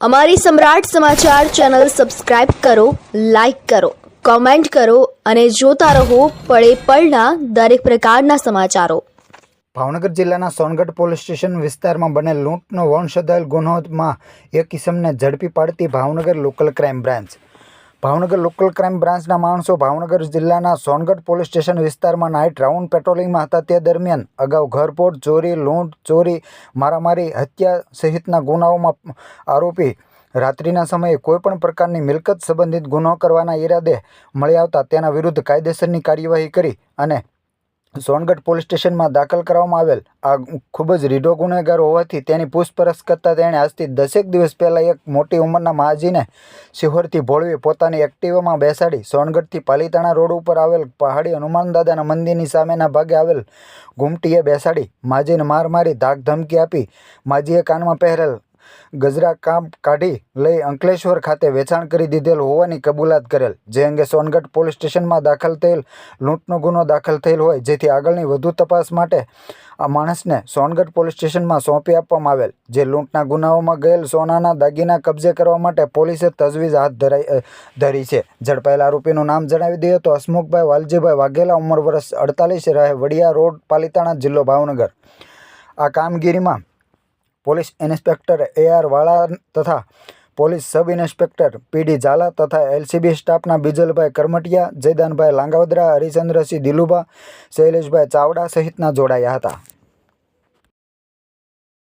અમારી Samrat Samachar channel subscribe કરો, like કરો, કોમેન્ટ કરો અને જોતા રહો પળે પળના દરેક પ્રકારના સમાચારો. ભાવનગર જિલ્લાના સોનગઢ પોલીસ સ્ટેશન વિસ્તારમાં બનેલ લૂંટનો વંશદાયલ ગુનોમાં એક કિસમને ઝડપી પાડતી Bhavnagar local crime branch Bhavnagar local crime બ્રાન્ચના માણસો ભાવનગર જિલ્લાના સોનગઢ પોલીસ સ્ટેશન વિસ્તારમાં નાઇટ રાઉન્ડ પેટ્રોલિંગમાં હતા. તે દરમિયાન અગાઉ ઘરફોડ, ચોરી, લૂંટ, ચોરી, મારામારી, હત્યા સહિતના ગુનાઓમાં આરોપી રાત્રિના સમયે કોઈપણ પ્રકારની મિલકત સંબંધિત ગુનો કરવાના ઈરાદે મળી આવતા તેના વિરુદ્ધ કાયદેસરની કાર્યવાહી કરી અને સોનગઢ પોલીસ સ્ટેશનમાં દાખલ કરવામાં આવેલ આ ખૂબ જ રીઢો ગુનેગાર હોવાથી તેની પૂછપરછ કરતાં તેણે આજથી દસેક દિવસ પહેલાં એક મોટી ઉંમરના માજીને શિહોરથી ભોળવી પોતાની એક્ટિવામાં બેસાડી સોનગઢથી પાલીતાણા રોડ ઉપર આવેલ પહાડી હનુમાન દાદાના મંદિરની સામેના ભાગે આવેલ ઘૂમટીએ બેસાડી માજીને માર મારી ધાક ધમકી આપી. માજીએ કાનમાં પહેરેલ ગજરા કામ કાઢી લઈ અંકલેશ્વર ખાતે વેચાણ કરી દીધેલ હોવાની કબૂલાત કરેલ, જે અંગે સોનગઢ પોલીસ સ્ટેશનમાં દાખલ થયેલ લૂંટનો ગુનો દાખલ થયેલ હોય, જેથી આગળની વધુ તપાસ માટે આ માણસને સોનગઢ પોલીસ સ્ટેશનમાં સોંપી આપવામાં આવેલ, જે લૂંટના ગુનાઓમાં ગયેલ સોનાના દાગીના કબજે કરવા માટે પોલીસે તજવીજ હાથ ધરાઈ ધરી છે. ઝડપાયેલ આરોપીનું નામ જણાવી દઈએ તો હસમુખભાઈ વાલજીભાઈ વાઘેલા, ઉંમર વર્ષ અડતાલીસ, રહે વડિયા રોડ, પાલીતાણા જિલ્લો ભાવનગર. આ કામગીરીમાં પોલીસ ઇન્સ્પેક્ટર એ આર વાળા તથા police sub inspector PD Jhala તથા એલસીબી સ્ટાફના બિજલભાઈ કરમટિયા, જયદાનભાઈ લાંગાવદરા, હરિચંદ્રસિંહ દિલુભા, શૈલેષભાઈ ચાવડા સહિતના જોડાયા હતા.